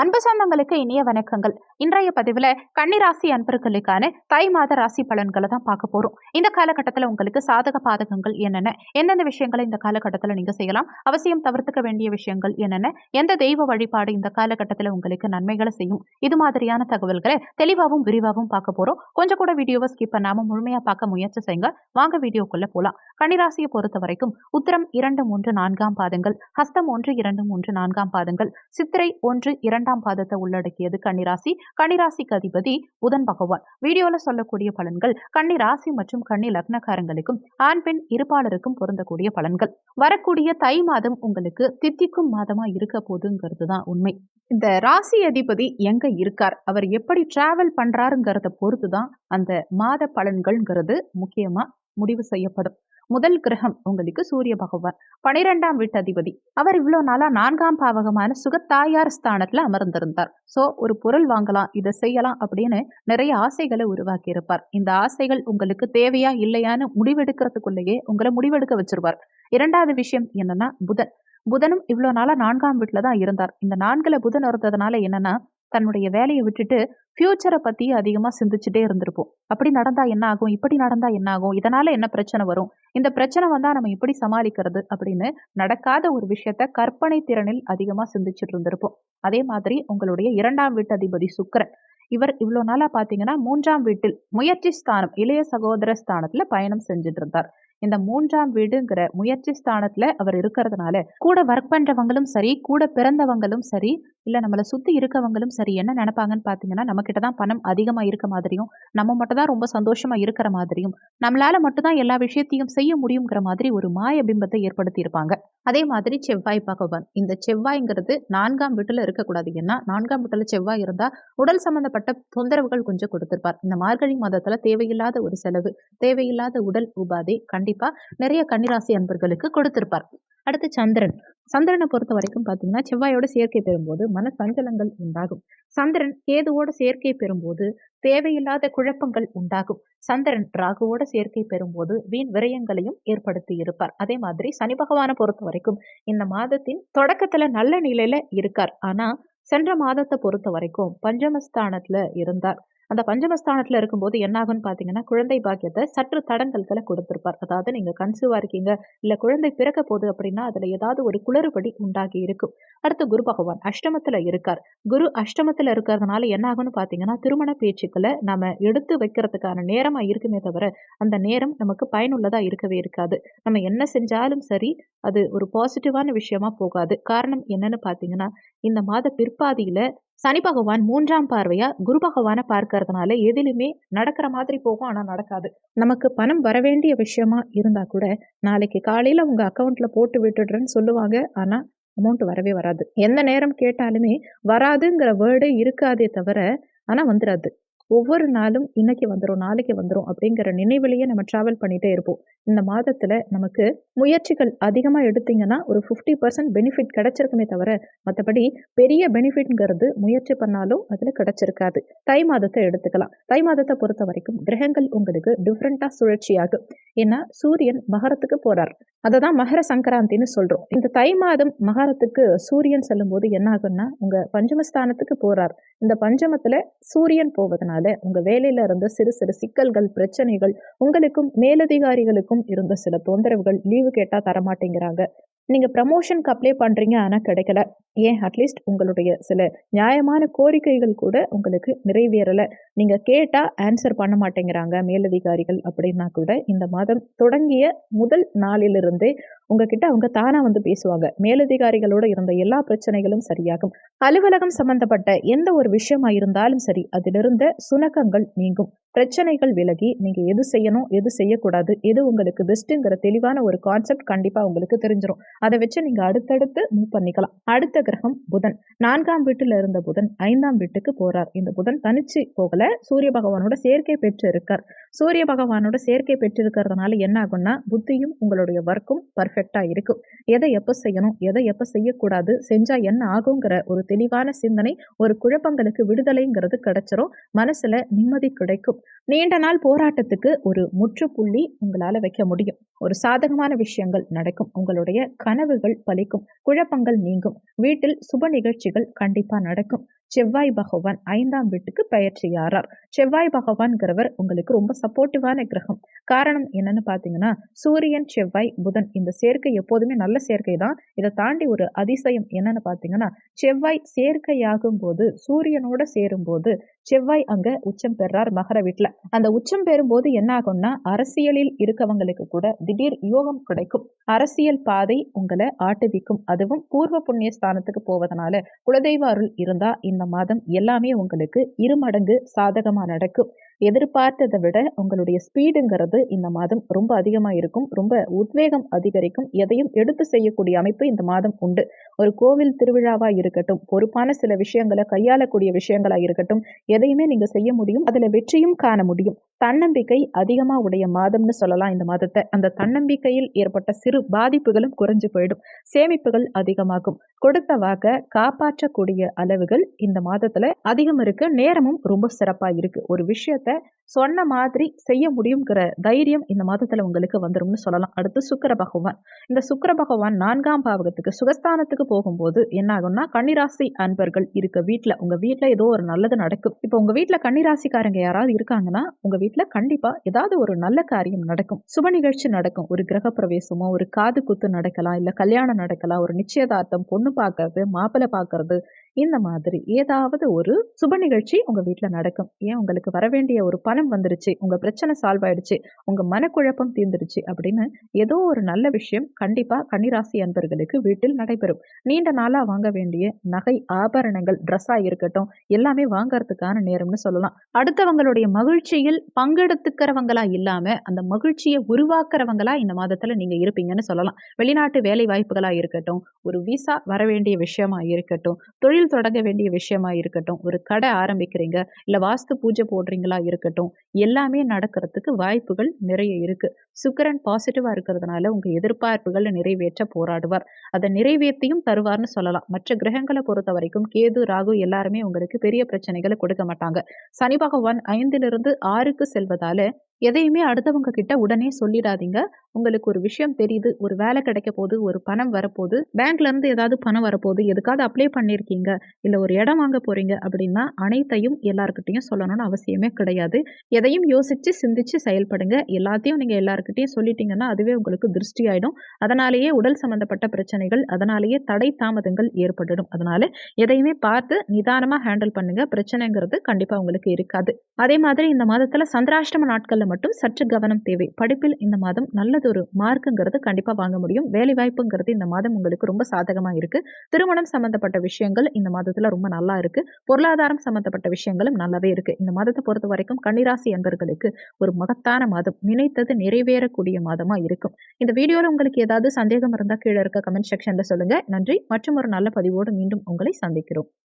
அன்பு சொந்தங்களுக்கு இனிய வணக்கங்கள். இன்றைய பதிவில் கன்னிராசி அன்பர்களுக்கான தை மாத ராசி பலன்களை தான் பார்க்க போகிறோம் இந்த காலகட்டத்தில் உங்களுக்கு சாதக பாதகங்கள் என்னென்ன? எந்தெந்த விஷயங்களை இந்த காலகட்டத்தில் நீங்கள் செய்யலாம்? அவசியம் தவிர்த்துக்க வேண்டிய விஷயங்கள் என்னென்ன? எந்த தெய்வ வழிபாடு இந்த காலகட்டத்தில் உங்களுக்கு நன்மைகளை செய்யும்? இது மாதிரியான தகவல்களை தெளிவாகவும் விரிவாகவும் பார்க்க போகிறோம் கொஞ்சம் கூட வீடியோவை ஸ்கிப் பண்ணாமல் முழுமையாக பார்க்க முயற்சி செய்யுங்க. வாங்க வீடியோக்குள்ளே போகலாம் கன்னிராசியை பொறுத்த வரைக்கும் உத்திரம் இரண்டு மூன்று நான்காம் பாதங்கள் ஹஸ்தம் ஒன்று இரண்டு மூன்று நான்காம் பாதங்கள் சித்திரை ஒன்று இரண்டு இரண்டாம் பாதத்தை உள்ளடக்கியது கன்னிராசி. கன்னிராசிக்கு அதிபதி புதன் பகவான். வீடியோல சொல்லக்கூடிய பலன்கள் கன்னிராசி மற்றும் கன்னி லக்னக்காரங்களுக்கும் ஆண் பெண் இருப்பாளருக்கும் பொருந்தக்கூடிய பலன்கள். வரக்கூடிய தை மாதம் உங்களுக்கு தித்திக்கும் மாதமா இருக்க போதுங்கிறது தான் உண்மை. இந்த ராசி அதிபதி எங்க இருக்கார்? அவர் எப்படி டிராவல் பண்றாருங்கிறத பொறுத்து தான் அந்த மாத பலன்கள்ங்கிறது முக்கியமா முடிவு செய்யப்படும். முதல் கிரகம் உங்களுக்கு சூரிய பகவான். பனிரெண்டாம் வீட்டு அதிபதி அவர் இவ்வளோ நாளாக நான்காம் பாவகமான சுகத்தாயார் ஸ்தானத்தில் அமர்ந்திருந்தார். ஸோ ஒரு பொருள் வாங்கலாம் இதை செய்யலாம் அப்படின்னு நிறைய ஆசைகளை உருவாக்கி இருப்பார் இந்த ஆசைகள் உங்களுக்கு தேவையா இல்லையான்னு முடிவெடுக்கிறதுக்குள்ளேயே உங்களை முடிவெடுக்க வச்சிருவார். இரண்டாவது விஷயம் என்னன்னா புதன். புதனும் இவ்வளோ நாளாக நான்காம் வீட்டில் தான் இருந்தார். இந்த நான்கில் புதன் இருந்ததுனால என்னன்னா தன்னுடைய வேலையை விட்டுட்டு ஃப்யூச்சரை பற்றி அதிகமாக சிந்திச்சுட்டே இருந்திருப்போம். அப்படி நடந்தா என்ன ஆகும்? இப்படி நடந்தா என்ன ஆகும்? இதனால என்ன பிரச்சனை வரும்? இந்த பிரச்சனை வந்தால் நம்ம எப்படி சமாளிக்கிறது அப்படின்னு நடக்காத ஒரு விஷயத்த கற்பனை திறனில் அதிகமாக சிந்திச்சுட்டு இருந்திருப்போம். அதே மாதிரி உங்களுடைய இரண்டாம் வீட்டு அதிபதி சுக்கரன். இவர் இவ்வளோ நாளாக பார்த்தீங்கன்னா மூன்றாம் வீட்டில் முயற்சி ஸ்தானம் இளைய சகோதர ஸ்தானத்தில் பயணம் செஞ்சுட்டு இருந்தார். இந்த மூன்றாம் வீடுங்கிற முயற்சி ஸ்தானத்துல அவர் இருக்கிறதுனால கூட ஒர்க் பண்றவங்களும் சரி கூட பிறந்தவங்களும் சரி இல்ல நம்மளை சுத்தி இருக்கவங்களும் சரி என்ன நினைப்பாங்கன்னு பாத்தீங்கன்னா நம்ம கிட்ட தான் பணம் அதிகமா இருக்க மாதிரியும் நம்ம மட்டும் தான் ரொம்ப சந்தோஷமா இருக்கிற மாதிரியும் நம்மளால மட்டும்தான் எல்லா விஷயத்தையும் செய்ய முடியுங்கிற மாதிரி ஒரு மாய பிம்பத்தை ஏற்படுத்தியிருப்பாங்க. அதே மாதிரி செவ்வாய் பகவான். இந்த செவ்வாய்ங்கிறது நான்காம் வீட்டுல இருக்கக்கூடாது. ஏன்னா நான்காம் வீட்டுல செவ்வாய் இருந்தா உடல் சம்பந்தப்பட்ட தொந்தரவுகள் கொஞ்சம் கொடுத்துருப்பார். இந்த மார்கழி மாதத்தில் தேவையில்லாத ஒரு செலவு தேவையில்லாத உடல் உபாதை கண்டிப்பா நிறைய கன்னிராசி அன்பர்களுக்கு கொடுத்திருப்பார். அடுத்து சந்திரன். சந்திரனை பொறுத்த வரைக்கும் பார்த்தீங்கன்னா செவ்வாயோட சேர்க்கை பெறும்போது மன சஞ்சலங்கள் உண்டாகும். சந்திரன் கேதுவோட சேர்க்கை பெறும்போது தேவையில்லாத குழப்பங்கள் உண்டாகும். சந்திரன் ராகுவோட சேர்க்கை பெறும்போது வீண் விரயங்களையும் ஏற்படுத்தி இருப்பார். அதே மாதிரி சனி பகவானை பொறுத்த வரைக்கும் இந்த மாதத்தின் தொடக்கத்துல நல்ல நிலையில இருக்கார். ஆனா சென்ற மாதத்தை பொறுத்த வரைக்கும் பஞ்சமஸ்தானத்துல இருந்தார். அந்த பஞ்சமஸ்தானத்தில் இருக்கும்போது என்ன ஆகும்னு பாத்தீங்கன்னா குழந்தை பாக்கியத்தை சற்று தடங்கல்களை கொடுத்துருப்பார். அதாவது நீங்கள் கன்சீவா இருக்கீங்க இல்லை குழந்தை பிறக்க போகுது அப்படின்னா அதில் ஏதாவது ஒரு குளறுபடி உண்டாகி இருக்கும். அடுத்து குரு பகவான் அஷ்டமத்தில் இருக்கார். குரு அஷ்டமத்தில் இருக்கிறதுனால என்ன ஆகும்னு பாத்தீங்கன்னா திருமண பேச்சுக்களை நம்ம எடுத்து வைக்கிறதுக்கான நேரமாக இருக்குமே தவிர அந்த நேரம் நமக்கு பயனுள்ளதாக இருக்கவே இருக்காது. நம்ம என்ன செஞ்சாலும் சரி அது ஒரு பாசிட்டிவான விஷயமா போகாது. காரணம் என்னன்னு பார்த்தீங்கன்னா இந்த மாத பிற்பாதியில சனி பகவான் மூன்றாம் பார்வையா? குரு பகவானை பார்க்கறதுனால எதிலுமே நடக்கிற மாதிரி போகும் ஆனா நடக்காது. நமக்கு பணம் வர வேண்டிய விஷயமா இருந்தா கூட நாளைக்கு காலையில உங்க அக்கௌண்ட்ல போட்டு விட்டுடுறேன்னு சொல்லுவாங்க. ஆனா அமௌண்ட் வரவே வராது. எந்த நேரம் கேட்டாலுமே வராதுங்கிற வேர்டே இருக்காதே தவிர ஆனா வந்துடாது ஒவ்வொரு நாளும் இன்னைக்கு வந்துடும் நாளைக்கு வந்துடும் அப்படிங்கிற நினைவிலேயே நம்ம ட்ராவல் பண்ணிகிட்டே இருப்போம். இந்த மாதத்தில் நமக்கு முயற்சிகள் அதிகமாக எடுத்திங்கன்னா ஒரு ஃபிஃப்டி பர்சன்ட் பெனிஃபிட் கிடைச்சிருக்குமே தவிர மற்றபடி பெரிய பெனிஃபிட்ங்கிறது முயற்சி பண்ணாலும் அதில் கிடைச்சிருக்காது. தை மாதத்தை எடுத்துக்கலாம். தை மாதத்தை பொறுத்த வரைக்கும் கிரகங்கள் உங்களுக்கு டிஃப்ரெண்ட்டாக சுழற்சியாகும். ஏன்னா சூரியன் மகரத்துக்கு போகிறார் அதை தான் மகர சங்கராந்தின்னு சொல்கிறோம் இந்த தை மாதம் மகரத்துக்கு சூரியன் செல்லும்போது என்ன ஆகும்னா உங்கள் பஞ்சமஸ்தானத்துக்கு போகிறார் இந்த பஞ்சமத்தில் சூரியன் போவதனால உங்கள் வேலையில் இருந்த சிறு சிறு சிக்கல்கள் பிரச்சனைகள் உங்களுக்கும் மேலதிகாரிகளுக்கும் இருந்த சில தொந்தரவுகள் லீவு கேட்டால் தரமாட்டேங்கிறாங்க. நீங்கள் ப்ரமோஷனுக்கு அப்ளை பண்ணுறீங்க ஆனால் கிடைக்கல. ஏன்? அட்லீஸ்ட் உங்களுடைய சில நியாயமான கோரிக்கைகள் கூட உங்களுக்கு நிறைவேறல. நீங்கள் கேட்டால் ஆன்சர் பண்ண மாட்டேங்கிறாங்க மேலதிகாரிகள் அப்படின்னா கூட இந்த மாதம் தொடங்கிய முதல் நாளிலிருந்தே உங்ககிட்ட அவங்க தானா வந்து பேசுவாங்க. மேலதிகாரிகளோட இருந்த எல்லா பிரச்சனைகளும் சரியாகும். அலுவலகம் சம்பந்தப்பட்ட எந்த ஒரு விஷயமா இருந்தாலும் சரி அதிலிருந்த சுணக்கங்கள் நீங்கும். பிரச்சனைகள் விலகி நீங்க எது செய்யணும் எது செய்யக்கூடாது எது உங்களுக்கு பெஸ்ட்டுங்கிற தெளிவான ஒரு கான்செப்ட் கண்டிப்பா உங்களுக்கு தெரிஞ்சிடும் அதை வச்சு நீங்க அடுத்தடுத்து மூவ் பண்ணிக்கலாம். அடுத்த கிரகம் புதன். நான்காம் வீட்டுல இருந்த புதன் ஐந்தாம் வீட்டுக்கு போறார். இந்த புதன் தனிச்சு போகல. சூரிய பகவானோட சேர்க்கை பெற்று இருக்கார் சூரிய பகவானோட சேர்க்கை பெற்று இருக்கிறதுனால என்ன ஆகும்னா புத்தியும் உங்களுடைய ஒர்க்கும் பர்ஃபெக்ட் இருக்கும். எதை எப்போ செய்யணும் எதை எப்போ செய்யக்கூடாது செஞ்சா என்ன ஆகுங்கிற ஒரு தெளிவான சிந்தனை ஒரு குழப்பங்களுக்கு விடுதலைங்கிறது கிடைச்சிரும். மனசுல நிம்மதி கிடைக்கும். நீண்ட நாள் போராட்டத்துக்கு ஒரு முற்றுப்புள்ளி உங்களால் வைக்க முடியும். ஒரு சாதகமான விஷயங்கள் நடக்கும். உங்களுடைய கனவுகள் பலிக்கும். குழப்பங்கள் நீங்கும். வீட்டில் சுப நிகழ்ச்சிகள் கண்டிப்பாக நடக்கும். செவ்வாய் பகவான் ஐந்தாம் வீட்டுக்கு பயிற்சியாரார். செவ்வாய் பகவான்கிறவர் உங்களுக்கு ரொம்ப சப்போர்ட்டிவான கிரகம். காரணம் என்னன்னு பார்த்தீங்கன்னா சூரியன் செவ்வாய் புதன் இந்த சேர்க்கை எப்போதுமே நல்ல சேர்க்கை தான். இதை தாண்டி ஒரு அதிசயம் என்னன்னு பார்த்தீங்கன்னா செவ்வாய் சேர்க்கையாகும் போது சூரியனோட சேரும்போது செவ்வாய் அங்கே உச்சம் பெறார் மகர வீட்டில். அந்த உச்சம் பெறும்போது என்ன ஆகும்னா அரசியலில் இருக்கவங்களுக்கு கூட திடீர் யோகம் கிடைக்கும். அரசியல் பாதை உங்களை ஆட்டுவிக்கும். அதுவும் பூர்வ புண்ணிய ஸ்தானத்துக்கு போவதனால குலதெய்வ அருள் இருந்தா இந்த மாதம் எல்லாமே உங்களுக்கு இருமடங்கு சாதகமா நடக்கும். எதிர்பார்த்ததை விட உங்களுடைய ஸ்பீடுங்கிறது இந்த மாதம் ரொம்ப அதிகமாக இருக்கும். ரொம்ப உத்வேகம் அதிகரிக்கும். எதையும் எடுத்து செய்யக்கூடிய அமைப்பு இந்த மாதம் உண்டு. ஒரு கோவில் திருவிழாவாக இருக்கட்டும் பொறுப்பான சில விஷயங்களை கையாளக்கூடிய விஷயங்களாக இருக்கட்டும் எதையுமே நீங்கள் செய்ய முடியும் அதில் வெற்றியும் காண முடியும். தன்னம்பிக்கை அதிகமாக உடைய மாதம்னு சொல்லலாம் இந்த மாதத்தை. அந்த தன்னம்பிக்கையில் ஏற்பட்ட சிறு பாதிப்புகளும் குறைஞ்சு போயிடும். சேமிப்புகள் அதிகமாகும். கொடுத்த வாக்க காப்பாற்றக்கூடிய அளவுகள் இந்த மாதத்துல அதிகம் இருக்கு. நேரமும் ரொம்ப சிறப்பா இருக்கு. ஒரு விஷயத்த சொன்ன மாதிரி செய்ய முடியுங்கிற தைரியம் இந்த மாதத்துல உங்களுக்கு வந்துரும்னு சொல்லலாம். அடுத்து சுக்கர பகவான். இந்த சுக்கர பகவான் நான்காம் பாவகத்துக்கு சுகஸ்தானத்துக்கு போகும்போது என்ன ஆகும்னா கன்னிராசி அன்பர்கள் இருக்க வீட்டுல உங்க வீட்டுல ஏதோ ஒரு நல்லது நடக்கும். இப்போ உங்க வீட்டுல கன்னிராசிக்காரங்க யாராவது இருக்காங்கன்னா உங்க வீட்டுல கண்டிப்பா ஏதாவது ஒரு நல்ல காரியம் நடக்கும். சுப நிகழ்ச்சி நடக்கும். ஒரு கிரக பிரவேசமோ ஒரு காது குத்து நடக்கலாம் இல்ல கல்யாணம் நடக்கலாம் ஒரு நிச்சயதார்த்தம் பொண்ணு பார்க்கறது மாப்பிள்ளை பார்க்கறது இந்த மாதிரி ஏதாவது ஒரு சுப நிகழ்ச்சி உங்க வீட்டில் நடக்கும். ஏன் உங்களுக்கு வர வேண்டிய ஒரு பணம் வந்துருச்சு உங்க பிரச்சனை சால்வ் ஆயிடுச்சு உங்க மனக்குழப்பம் தீர்ந்துருச்சு அப்படின்னு ஏதோ ஒரு நல்ல விஷயம் கண்டிப்பா கன்னிராசி அன்பர்களுக்கு வீட்டில் நடைபெறும். நீண்ட நாளா வாங்க வேண்டிய நகை ஆபரணங்கள் ட்ரெஸ்ஸா இருக்கட்டும் எல்லாமே வாங்கறதுக்கான நேரம்னு சொல்லலாம். அடுத்தவங்களுடைய மகிழ்ச்சியில் பங்கெடுத்துக்கிறவங்களா இல்லாம அந்த மகிழ்ச்சியை உருவாக்குறவங்களா இந்த மாதத்துல நீங்க இருப்பீங்கன்னு சொல்லலாம். வெளிநாட்டு வேலை வாய்ப்புகளா இருக்கட்டும் ஒரு விசா வர வேண்டிய விஷயமா இருக்கட்டும் தொழில் தொடங்க வேண்டிய விஷயமா இருக்கட்டும். ஒரு கடை ஆரம்பிக்கிறீங்க இல்லை வாஸ்து பூஜை போடுறீங்களா இருக்கட்டும். எல்லாமே நடக்கிறதுக்கு வாய்ப்புகள் நிறைய இருக்கு. சுக்கரன் பாசிட்டிவா இருக்கிறதுனால உங்க எதிர்பார்ப்புகளை நிறைவேற்ற போராடுவார். அதை நிறைவேற்றியும் தருவார்னு சொல்லலாம். மற்ற கிரகங்களை பொறுத்த வரைக்கும் கேது ராகு எல்லாருமே உங்களுக்கு பெரிய பிரச்சனைகளை கொடுக்க மாட்டாங்க. சனி பகவான் ஐந்திலிருந்து ஆறுக்கு செல்வதால எதையுமே அடுத்தவங்க கிட்ட உடனே சொல்லிடாதீங்க. உங்களுக்கு ஒரு விஷயம் தெரியுது ஒரு வேலை கிடைக்க போது ஒரு பணம் வரப்போகுது பேங்க்ல இருந்து ஏதாவது பணம் வரப்போகுது எதுக்காவது அப்ளை பண்ணியிருக்கீங்க இல்லை ஒரு இடம் வாங்க போறீங்க அப்படின்னா அனைத்தையும் எல்லாருக்கிட்டையும் சொல்லணும்னு அவசியமே கிடையாது. எதையும் யோசிச்சு சிந்திச்சு செயல்படுங்க. எல்லாத்தையும் நீங்க எல்லாருக்கிட்டையும் சொல்லிட்டீங்கன்னா அதுவே உங்களுக்கு திருஷ்டி ஆயிடும் அதனாலேயே உடல் சம்பந்தப்பட்ட பிரச்சனைகள் அதனாலேயே தடை தாமதங்கள் ஏற்பட்டுடும். அதனால எதையுமே பார்த்து நிதானமா ஹேண்டில் பண்ணுங்க. பிரச்சனைங்கிறது கண்டிப்பா உங்களுக்கு இருக்காது. அதே மாதிரி இந்த மாதத்துல சந்திராஷ்டம நாட்கள்ல மட்டும் சற்று கவனம் தேவை. படிப்பில் இந்த மாதம் நல்லதொரு மார்க்குங்கிறது கண்டிப்பாக வாங்க முடியும். வேலை வாய்ப்புங்கிறது இந்த மாதம் உங்களுக்கு ரொம்ப சாதகமாக இருக்கு. திருமணம் சம்பந்தப்பட்ட விஷயங்கள் இந்த மாதத்தில் ரொம்ப நல்லா இருக்கு. பொருளாதாரம் சம்பந்தப்பட்ட விஷயங்களும் நல்லாவே இருக்கு. இந்த மாதத்தை பொறுத்த வரைக்கும் கன்னிராசி அன்பர்களுக்கு ஒரு மகத்தான மாதம். நினைத்தது நிறைவேறக்கூடிய மாதமாக இருக்கும். இந்த வீடியோவில் உங்களுக்கு ஏதாவது சந்தேகம் இருந்தால் கீழே இருக்க கமெண்ட் செக்ஷனில் சொல்லுங்க. நன்றி. மற்றும் ஒரு நல்ல பதிவோடு மீண்டும் உங்களை சந்திக்கிறோம்.